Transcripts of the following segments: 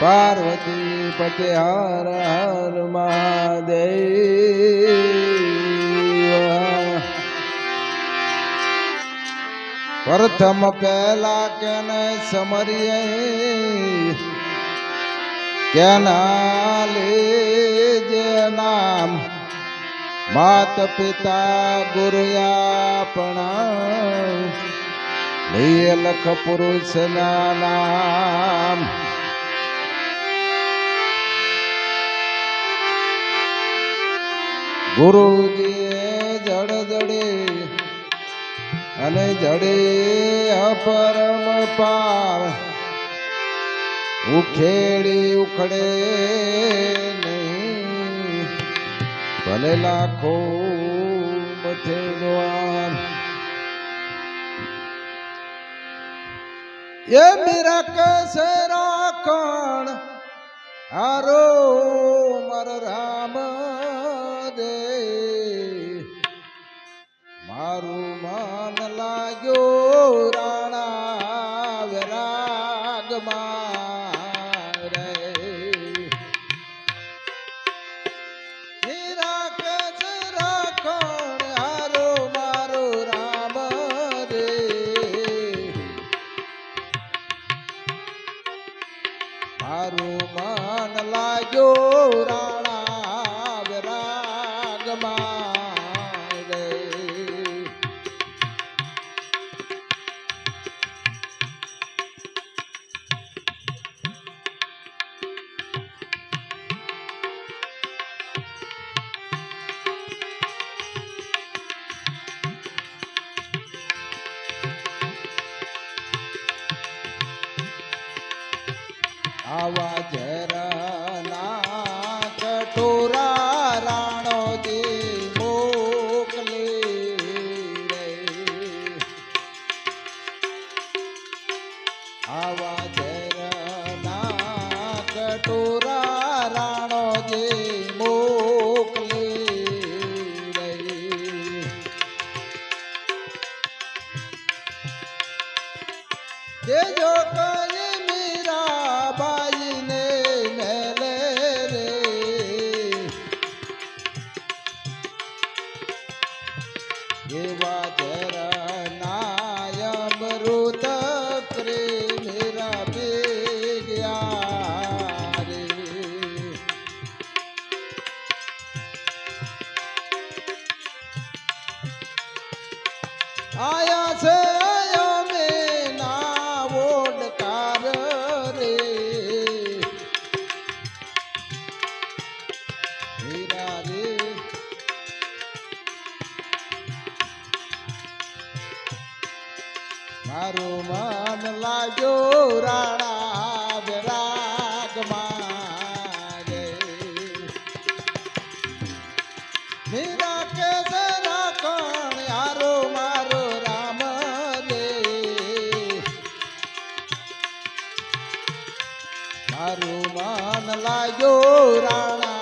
પાર્વતી પતે હર હર મહાદેવ. પ્રથમ પહેલા કેને સમરીએ કેના લેજે નામ માત પિતા ગુરુયા આપણા લઈએ લખ નામ ગુરુજીએ જડ જડે અને જડે અપરમ પાર. ઉખેડી ઉખડે નહીં. ભલે લાખો એ મીરા કસે રાખણ હારો મર રામ દે. મારું મન લાગ્યો રાણા વિરાગમાં રે. હીરા વિરાગમાં કઈ મીરા મન લાગ્યો રાણા વિરાગમાં રે મીરા. કે જરા કોણ યારો મારો રામ રે મારું મન લાગ્યો રાણા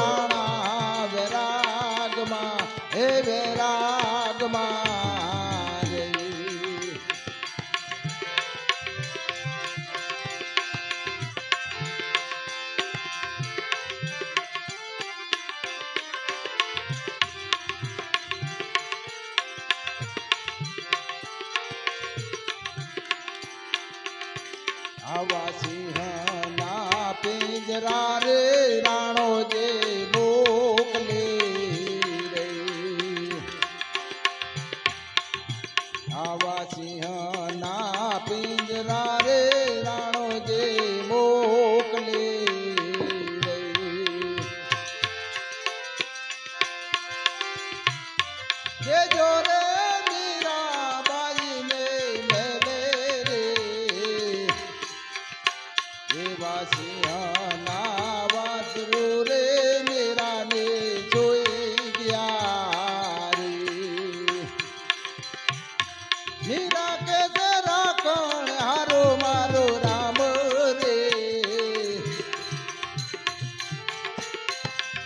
રાણા વૈરાગમાં હે વૈરાગમાં આવાસી હે ના પિંજરા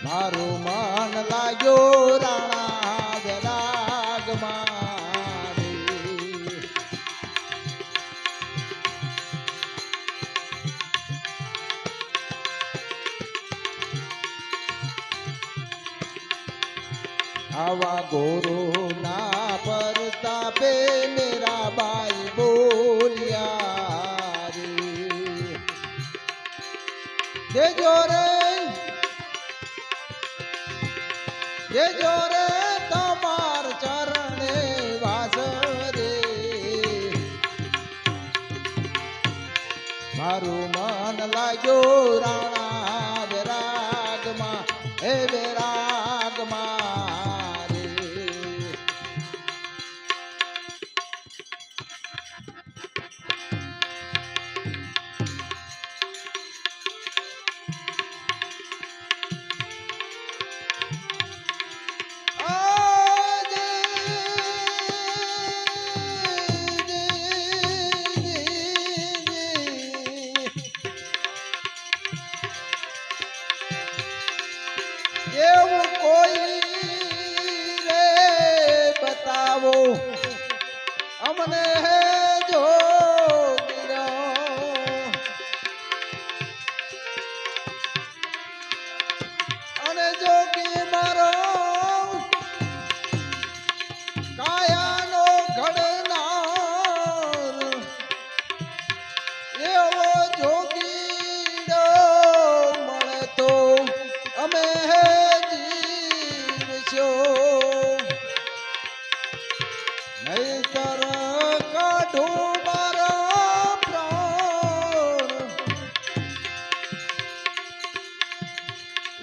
મારું મન લાગ્યો રાણા આવા ગોરો ના પરતાપે મેરા બાઈ બોલ્યા રે. દેજો રે દેજો રે તમાર ચરણે વાસ રે. મારું મન લાગ્યો રાણા રાગમાં હે વિરાગમાં. Oh.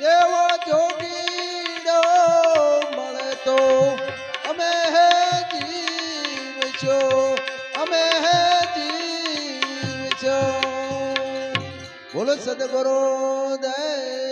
એવો જોગીડો મળે તો અમે જીવશો અમે જીવશો બોલો સદગુરુ દે